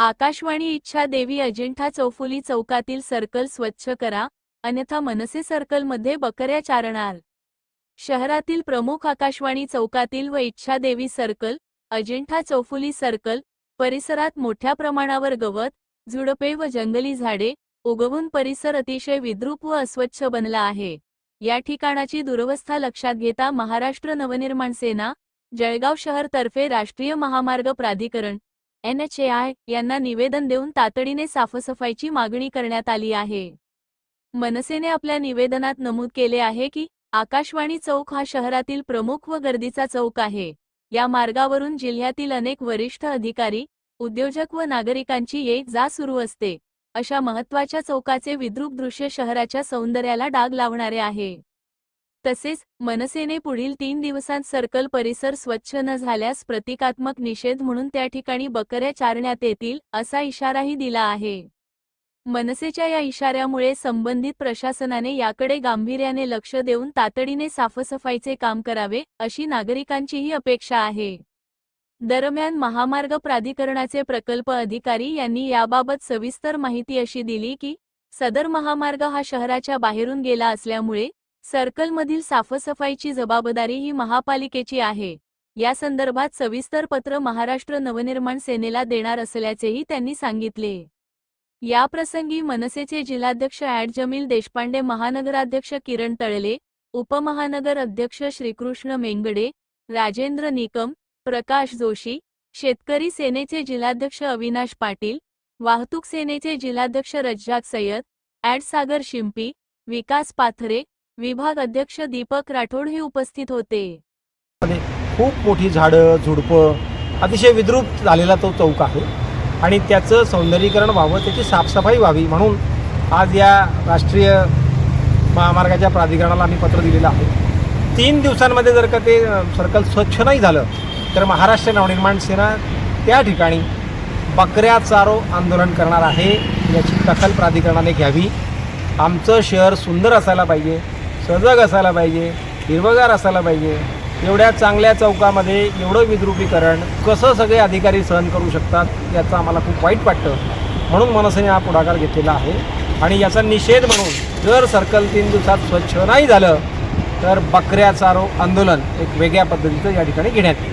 आकाशवाणी इच्छा देवी अजिंठा चौफुली चौकातील सर्कल स्वच्छ करा अन्यथा मनसे सर्कलमध्ये बकऱ्या चारणार. शहरातील प्रमुख आकाशवाणी चौकातील व इच्छादेवी सर्कल अजिंठा चौफुली सर्कल परिसरात मोठ्या प्रमाणावर गवत झुडपे व जंगली झाडे उगवून परिसर अतिशय विद्रूप व अस्वच्छ बनला आहे. या ठिकाणाची दुरवस्था लक्षात घेता महाराष्ट्र नवनिर्माण सेना जळगाव शहरतर्फे राष्ट्रीय महामार्ग प्राधिकरण एनएचएआय यांना निवेदन देऊन तातडीने साफसफाईची मागणी करण्यात आली आहे. मनसेने आपल्या निवेदनात नमूद केले आहे की आकाशवाणी चौक हा शहरातील प्रमुख व गर्दीचा चौक आहे. या मार्गावरून जिल्ह्यातील अनेक वरिष्ठ अधिकारी उद्योजक व नागरिकांची ये जा सुरू असते. अशा महत्त्वाच्या चौकाचे विद्रूप दृश्य शहराच्या सौंदर्याला डाग लावणारे आहे. तसेच मनसेने पुढील तीन दिवसांत सर्कल परिसर स्वच्छ न झाल्यास प्रतिकात्मक निषेध म्हणून त्या ठिकाणी बकऱ्या चारण्यात येतील असा इशाराही दिला आहे. मनसेच्या या इशाऱ्यामुळे संबंधित प्रशासनाने याकडे गांभीर्याने लक्ष देऊन तातडीने साफसफाईचे काम करावे अशी नागरिकांचीही अपेक्षा आहे. दरम्यान महामार्ग प्राधिकरणाचे प्रकल्प अधिकारी यांनी याबाबत सविस्तर माहिती अशी दिली की सदर महामार्ग हा शहराच्या बाहेरून गेला असल्यामुळे सर्कलमधील साफसफाईची जबाबदारी ही महापालिकेची आहे. या संदर्भात सविस्तर पत्र महाराष्ट्र नवनिर्माण सेनेला देणार असल्याचेही त्यांनी सांगितले. याप्रसंगी मनसेचे जिल्हाध्यक्ष ॲड जमील देशपांडे महानगराध्यक्ष किरण तळले उपमहानगर अध्यक्ष श्रीकृष्ण मेंगडे राजेंद्र निकम प्रकाश जोशी शेतकरी सेनेचे जिल्हाध्यक्ष अविनाश पाटील वाहतूक सेनेचे जिल्हाध्यक्ष रज्जाक सय्यद ॲड सागर शिंपी विकास पाथरे विभाग अध्यक्ष दीपक राठोड हे उपस्थित होते. मध्ये खूप मोठी झाडं झुडपं अतिशय विद्रूप झालेला तो चौक आहे. आणि त्याचं सौंदर्यीकरण व्हावं त्याची साफसफाई व्हावी म्हणून आज या राष्ट्रीय महामार्गाच्या प्राधिकरणाला आम्ही पत्र दिलेलं आहे. तीन दिवसांमध्ये जर का ते सर्कल स्वच्छ नाही झालं तर महाराष्ट्र नवनिर्माण सेना त्या ठिकाणी बकऱ्या चारो आंदोलन करणार आहे याची दखल प्राधिकरणाने घ्यावी. आमचं शहर सुंदर असायला पाहिजे. सजग असायला पाहिजे हिरवगार असायला पाहिजे. एवढ्या चांगल्या चौकामध्ये एवढं विद्रुपीकरण कसं सगळे अधिकारी सहन करू शकतात याचं आम्हाला खूप वाईट वाटतं. म्हणून मनसेने हा पुढाकार घेतलेला आहे. आणि याचा निषेध म्हणून जर सर्कल तीन दिवसात स्वच्छ नाही झालं तर बकऱ्या चारो आंदोलन एक वेगळ्या पद्धतीचं या ठिकाणी घेण्यात येईल.